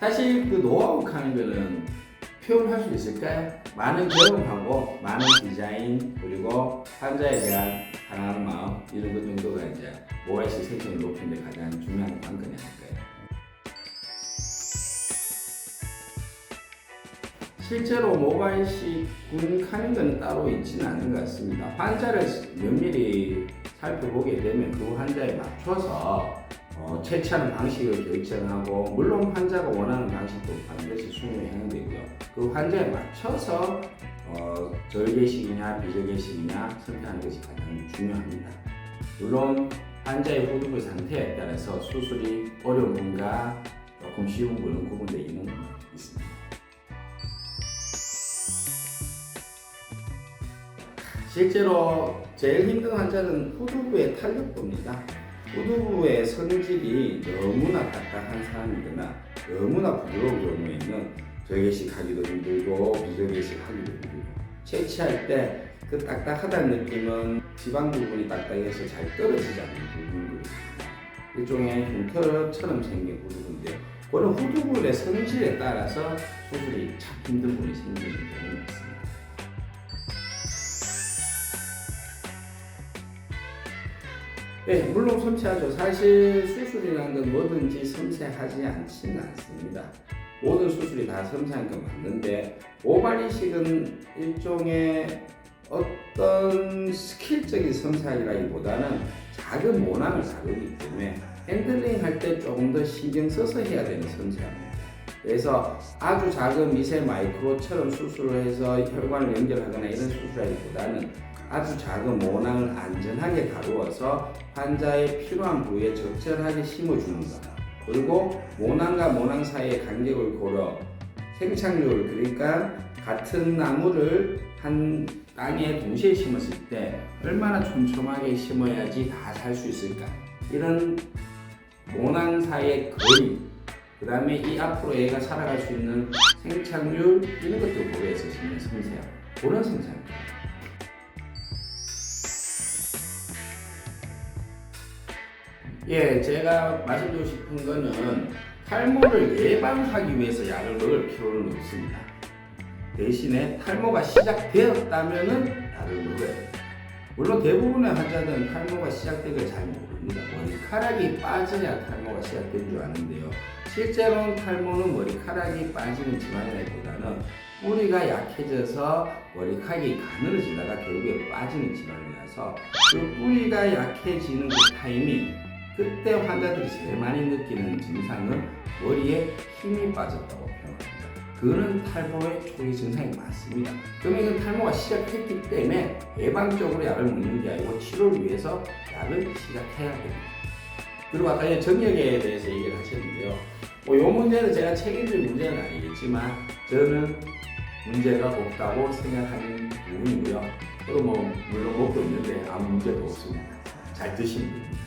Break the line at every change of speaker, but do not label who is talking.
사실 그 노하우 거는 표현할 수 있을까요? 많은 경험하고 많은 디자인 그리고 환자에 대한 사랑하는 마음 이런 것 정도가 이제 모발식 생성을 높이는 데 가장 중요한 관건이 아닐까요? 실제로 군하는 건 따로 있지는 않은 것 같습니다. 환자를 면밀히 살펴보게 되면 그 환자에 맞춰서 어, 채취하는 방식을 결정하고 물론 환자가 원하는 방식도 반드시 수행해야 되고요. 그 환자에 맞춰서 어, 절개식이냐 비절개식이냐 선택하는 것이 가장 중요합니다. 물론 환자의 후두부 상태에 따라서 수술이 어려운 분과 조금 쉬운 분은 구분되기는 있습니다. 실제로 제일 힘든 환자는 후두부의 탄력도입니다. 후두부의 성질이 너무나 딱딱한 사람이거나 너무나 부드러운 경우에는 절개식 하기도 힘들고 비절개식 하기도 힘들고 채취할 때 그 딱딱하다는 느낌은 지방 부분이 딱딱해서 잘 떨어지지 않는 부분들입니다. 일종의 흉터처럼 생긴 후두부인데요. 그런 후두부의 성질에 따라서 수술이 참 힘든 분이 생기는 경우가 있습니다. 네, 물론 섬세하죠. 사실 수술이라는 건 뭐든지 섬세하지 않지는 않습니다. 모든 수술이 다 섬세한 건 맞는데 모발이식은 일종의 어떤 스킬적인 섬세하기라기보다는 작은 모낭을 다루기 때문에 핸들링 할 때 조금 더 신경 써서 해야 되는 섬세함입니다. 그래서 아주 작은 미세 마이크로처럼 수술을 해서 혈관을 연결하거나 이런 수술하기보다는 아주 작은 모낭을 안전하게 다루어서 환자의 필요한 부위에 적절하게 심어주는 것. 그리고 모낭과 모낭 사이의 간격을 고려 생착률 그러니까 같은 나무를 한 땅에 동시에 심었을 때 얼마나 촘촘하게 심어야지 다 살 수 있을까? 이런 모낭 사이의 거리 그 다음에 이 앞으로 얘가 살아갈 수 있는 생착률 이런 것도 고려해서 심는 섬세함. 그런 섬세함 예, 제가 말씀드리고 싶은 거는 탈모를 예방하기 위해서 약을 먹을 필요는 없습니다. 대신에 탈모가 시작되었다면은 약을 먹어야 돼요. 물론 대부분의 환자들은 탈모가 시작된 걸 잘 모릅니다. 머리카락이 빠져야 탈모가 시작된 줄 아는데요. 실제로는 탈모는 머리카락이 빠지는 질환이라기보다는 뿌리가 약해져서 머리카락이 가늘어 지다가 결국에 빠지는 질환이라서 그 뿌리가 약해지는 그 타이밍 그때 환자들이 제일 많이 느끼는 증상은 머리에 힘이 빠졌다고 표현합니다. 그는 탈모의 초기 증상이 맞습니다. 그러면 이건 탈모가 시작했기 때문에 예방적으로 약을 먹는 게 아니고 치료를 위해서 약을 시작해야 됩니다. 그리고 아까 정력에 대해서 얘기를 하셨는데요. 뭐, 요 문제는 제가 책임질 문제는 아니겠지만, 저는 문제가 없다고 생각하는 부분이고요. 또 뭐, 물론 먹고 있는데 아무 문제도 없습니다. 잘 드시면 됩니다.